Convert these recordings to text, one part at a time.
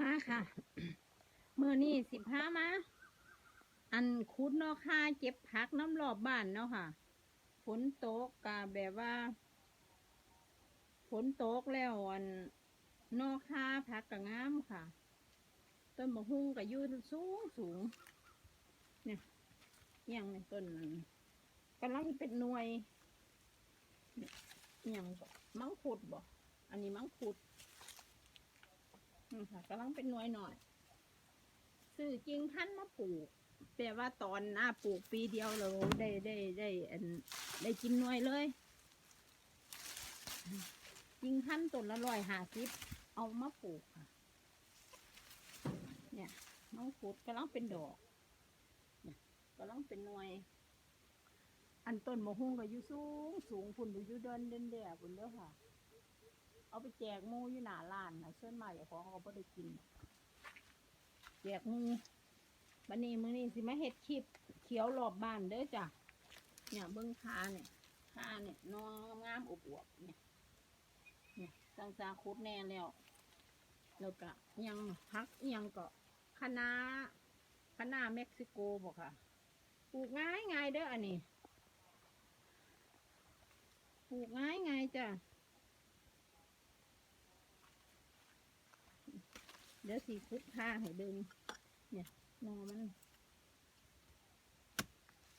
มาค่ะ มือนี่สิบห้ามา อันคุดเนาะค่ะเก็บผักน้ำรอบบ้านเนาะค่ะ ฝนตกกะแบบว่า ฝนตกแล้วอันเนอกค่าผักกะงามค่ะ ต้นมะฮุ่งกะยืนสูงสูง เนี่ยอหย่างในต้นนั้นกำลังเป็นหน่วยเนี่ยอหย่างบ่มังคุดบ่ อันนี้มังคุด อืมค่ะกำลังเป็นหน่วยหน่อยซื้อจริงพันมาปลูกแปลว่าตอนหน้าปลูกปีเดียวเราได้ได้ได้อันได้กินหน่วยเลยจริงพันต้นละร้อยห้าสิบเอามาปลูกค่ะ เนี่ยมังคุดกำลังเป็นดอกกำลังเป็นหน่วย อันต้นมะฮุ่งก็อยู่สูงสูงพุ่นอยู่เดินเด่นแดดพุ่นเด้อค่ะ เอาไปแจกหมูอยู่หน้าร้านนะส่วนมากเจ้าของเขาไ่ได้กิน แจกหมูบันนี้มือนี้สิมาเฮ็ดคลิปเขียวรอบบ้านเด้อจ้ะเนี่ยเบิ้งคาเนี่ยคาเนี่ยนองงามๆอวบๆเนี่ยเนี่ยสังสาคุดแน่แล้วแล้วก็ยังพักยังเก็คะน้าคะน้าเม็กซิโกบอกค่ะปลูกง่ายง่ายเด้ออันนี้ปลูกง่ายง่ายจ้ะ เดี๋ยวสีคุดค่าให้ดินเนี่ยนอมัน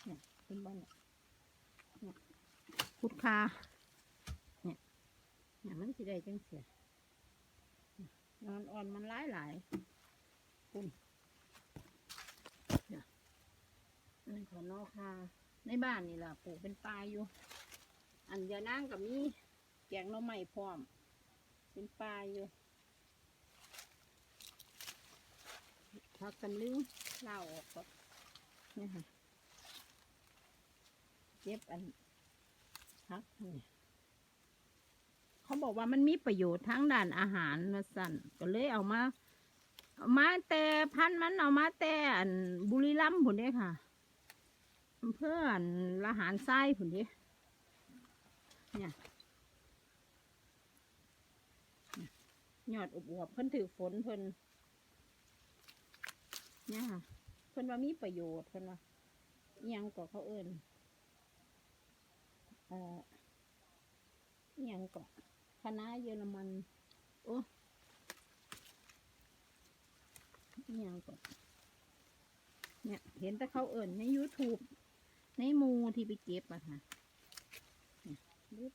เนี่ยเป็นบ้านเนี่ยเนี่ยคุดคาเนี่ยเนี่ยมันสิได้จังเสียนอนอ่อนมันหลายหลายคุณเนี่ยอันนี้ขอนอคาในบ้านนี่ล่ะปลูกเป็นปลาอยู่ อันยานั่งกับมีแกงน่อไม้พร้อม เป็นปลาอยู่ พักตำลึงเล่าออกก็นี่ค่ะเก็บอันพักนี่เขาบอกว่ามันมีประโยชน์ทั้งด้านอาหารมาสั่นก็เลยเอามาเอามาแต่พันมันเอามาแต่อันบุรีรัมย์ผุนเด้ค่ะเพื่อนละหารไส้ผุนเด้เนี่ยเนี่ยยอดอบอวบๆเพิ่นถือฝนเพิ่น เนี่ยค่ะเพิ่นว่ามีประโยชน์เพิ่นว่ายังก็เขาเอิ้นเอ่อยังก็คณะเยอรมัน โอ้อิหยังก็เนี่ย เห็นแต่เขาเอิ้นใน YouTube ในมูที่ไปเก็บอะค่ะเบึ๊บ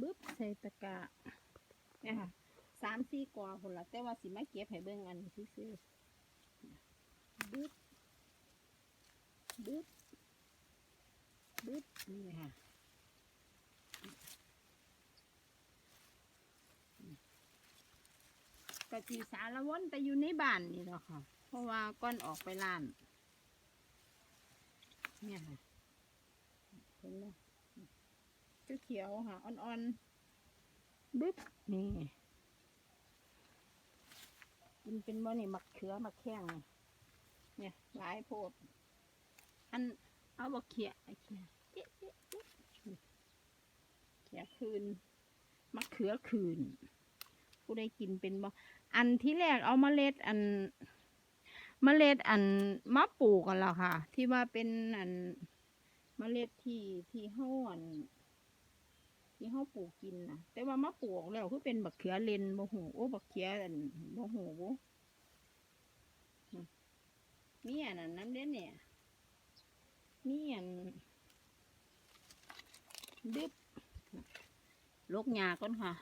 บึ๊บใส่ตะกร้าเนี่ยค่ะ สามสี่กว่าคนละแต่ว่าสิมาเก็บให้เบิ่งอันนี้ซื่อๆบึ๊ดบึ๊ดบึ๊ดนี่ค่ะกะจีสารวนแต่อยู่ในบ้านนี่แหละค่ะ เพราะว่าก่อนออกไปร้าน เนี่ยค่ะเห็นไหมเขียวค่ะ อ่อนๆ บึ๊บนี่ กินเป็นบ่นี่มักเขือมักแข้งเนี่ยหลายโพดอันเอาบักเขียไอเขียเจ๊เจ๊เขียคืนมักเขือคืนผู้ได้กินเป็นบ่อันที่แรกเอาเมล็ดอันเมล็ดอันมาปลูกกันแล้วค่ะ ที่ว่าเป็นอันเมล็ดที่ที่เฮาอัน ที่เขาปลูกกินนะแต่ว่ามะปลูกแล้วคือเป็นบักเขือเลนบ่หูโอ้บักเขืออันบ่หูบ่มีอันนั้นน้ำเด่นเนี่ยมีอันดึบลกหญ้าก่อนค่ะ